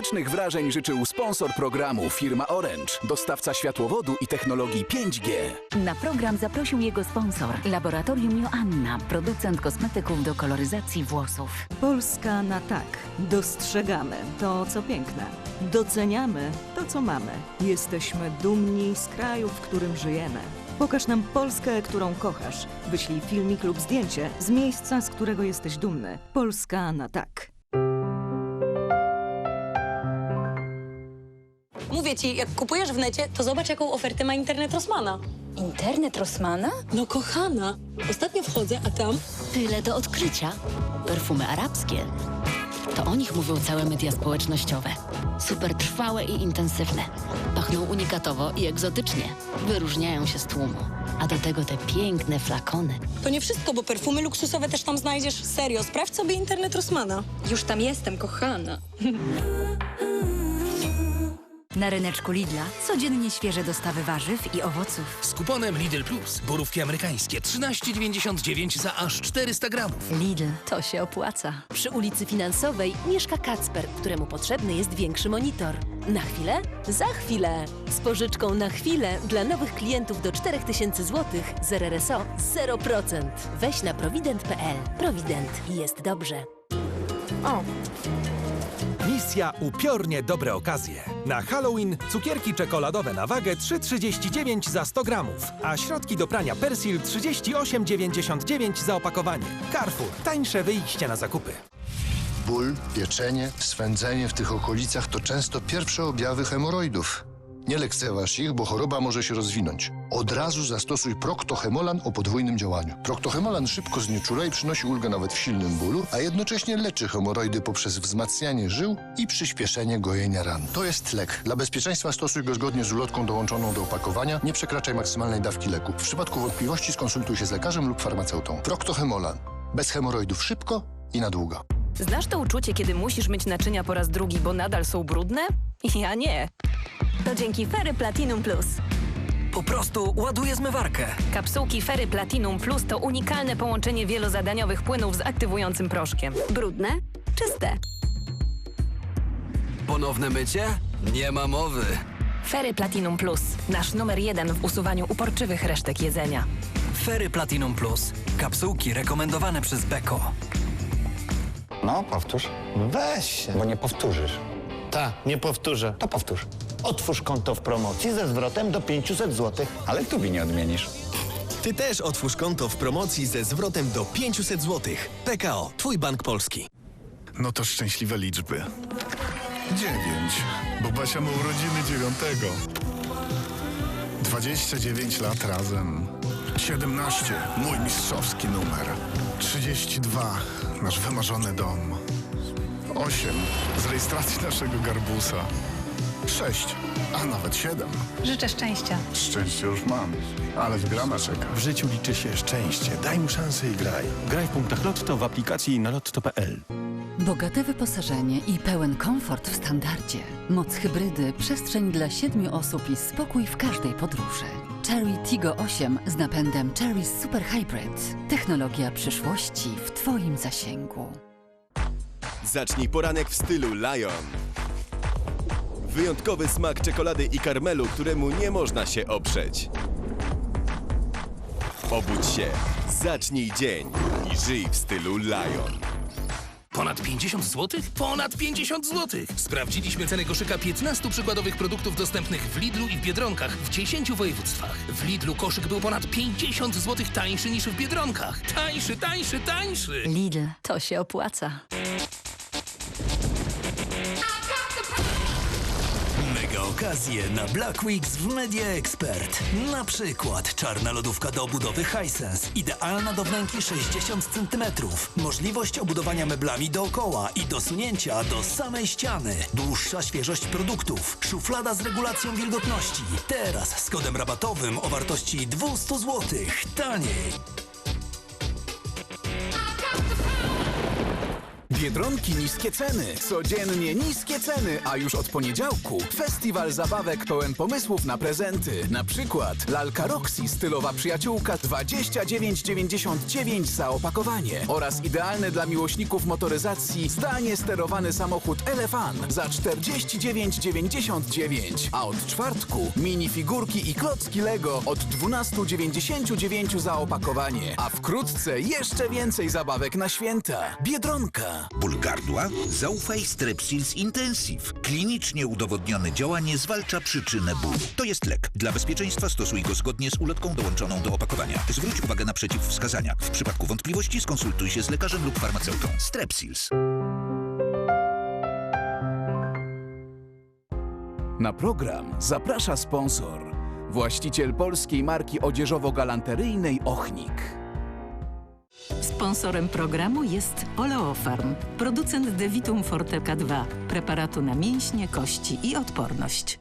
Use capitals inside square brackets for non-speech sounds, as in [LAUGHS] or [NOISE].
Licznych wrażeń życzył sponsor programu firma Orange, dostawca światłowodu i technologii 5G. Na program zaprosił jego sponsor, Laboratorium Joanna, producent kosmetyków do koloryzacji włosów. Polska na tak. Dostrzegamy to, co piękne. Doceniamy to, co mamy. Jesteśmy dumni z kraju, w którym żyjemy. Pokaż nam Polskę, którą kochasz. Wyślij filmik lub zdjęcie z miejsca, z którego jesteś dumny. Polska na tak. Mówię ci, jak kupujesz w necie, to zobacz, jaką ofertę ma internet Rossmana. Internet Rossmana? No kochana, ostatnio wchodzę, a tam Tyle do odkrycia. Perfumy arabskie. To o nich mówią całe media społecznościowe. Super trwałe i intensywne. Pachną unikatowo i egzotycznie. Wyróżniają się z tłumu. A do tego te piękne flakony. to nie wszystko, bo perfumy luksusowe też tam znajdziesz. Serio, sprawdź sobie internet Rossmana. Już tam jestem, kochana. [LAUGHS] Na ryneczku Lidla codziennie świeże dostawy warzyw i owoców. Z kuponem Lidl Plus borówki amerykańskie 13,99 za aż 400 gramów. Lidl, to się opłaca. Przy ulicy Finansowej mieszka Kacper, któremu potrzebny jest większy monitor. Na chwilę? Za chwilę! Z pożyczką na chwilę dla nowych klientów do 4000 zł z RRSO 0%. Weź na provident.pl. Provident. Jest dobrze. Misja upiornie dobre okazje. Na Halloween cukierki czekoladowe na wagę 3,39 za 100 gramów, a środki do prania Persil 38,99 za opakowanie. Carrefour. Tańsze wyjście na zakupy. Ból, pieczenie, swędzenie w tych okolicach to często pierwsze objawy hemoroidów. Nie lekceważ ich, bo choroba może się rozwinąć. Od razu zastosuj Proctohemolan o podwójnym działaniu. Proctohemolan szybko znieczula i przynosi ulgę nawet w silnym bólu, a jednocześnie leczy hemoroidy poprzez wzmacnianie żył i przyspieszenie gojenia ran. To jest lek. Dla bezpieczeństwa stosuj go zgodnie z ulotką dołączoną do opakowania. Nie przekraczaj maksymalnej dawki leku. W przypadku wątpliwości skonsultuj się z lekarzem lub farmaceutą. Proctohemolan. Bez hemoroidów szybko i na długo. Znasz to uczucie, kiedy musisz myć naczynia po raz drugi, bo nadal są brudne? Ja nie. To dzięki Ferry Platinum Plus. Po prostu ładuję zmywarkę. Kapsułki Ferry Platinum Plus to unikalne połączenie wielozadaniowych płynów z aktywującym proszkiem. Brudne? Czyste. Ponowne mycie? Nie ma mowy. Ferry Platinum Plus. Nasz numer jeden w usuwaniu uporczywych resztek jedzenia. Ferry Platinum Plus. Kapsułki rekomendowane przez Beko. No, powtórz. Weź się. Bo nie powtórzysz. Ta, nie powtórzę. To powtórz. Otwórz konto w promocji ze zwrotem do 500 zł. Ale tubi nie odmienisz. Ty też otwórz konto w promocji ze zwrotem do 500 zł. PKO, Twój Bank Polski. No to szczęśliwe liczby. Dziewięć, bo Basia ma urodziny dziewiątego. 29 lat razem. 17, mój mistrzowski numer. 32, nasz wymarzony dom. 8, z rejestracji naszego garbusa. 6, a nawet 7. Życzę szczęścia. Szczęście już mam, ale wygrana czeka. W życiu liczy się szczęście. Daj mu szansę i graj. Graj w punktach Lotto w aplikacji na lotto.pl. Bogate wyposażenie i pełen komfort w standardzie. Moc hybrydy, przestrzeń dla siedmiu osób i spokój w każdej podróży. Cherry Tigo 8 z napędem Cherry Super Hybrid. Technologia przyszłości w Twoim zasięgu. Zacznij poranek w stylu Lion. Wyjątkowy smak czekolady i karmelu, któremu nie można się oprzeć. Obudź się, zacznij dzień i żyj w stylu Lion. Ponad 50 zł? Ponad 50 zł! Sprawdziliśmy cenę koszyka 15 przykładowych produktów dostępnych w Lidlu i w Biedronkach w 10 województwach. W Lidlu koszyk był ponad 50 zł tańszy niż w Biedronkach. Tańszy, tańszy, tańszy! Lidl, to się opłaca. Mega okazje na Black Weeks w Media Expert. Na przykład czarna lodówka do obudowy Hisense. Idealna do wnęki 60 cm. Możliwość obudowania meblami dookoła i dosunięcia do samej ściany. Dłuższa świeżość produktów. Szuflada z regulacją wilgotności. Teraz z kodem rabatowym o wartości 200 zł. Taniej. Biedronki niskie ceny. Codziennie niskie ceny, a już od poniedziałku festiwal zabawek pełen pomysłów na prezenty. Na przykład lalka Roxy stylowa przyjaciółka 29,99 za opakowanie oraz idealny dla miłośników motoryzacji zdalnie sterowany samochód Elefant za 49,99. A od czwartku minifigurki i klocki Lego od 12,99 za opakowanie. A wkrótce jeszcze więcej zabawek na święta. Biedronka. Ból gardła? Zaufaj Strepsils Intensive. Klinicznie udowodnione działanie zwalcza przyczynę bólu. To jest lek. Dla bezpieczeństwa stosuj go zgodnie z ulotką dołączoną do opakowania. Zwróć uwagę na przeciwwskazania. W przypadku wątpliwości skonsultuj się z lekarzem lub farmaceutą. Strepsils. Na program zaprasza sponsor. Właściciel polskiej marki odzieżowo-galanteryjnej Ochnik. Sponsorem programu jest Oleofarm, producent Devitum Forte K2, preparatu na mięśnie, kości i odporność.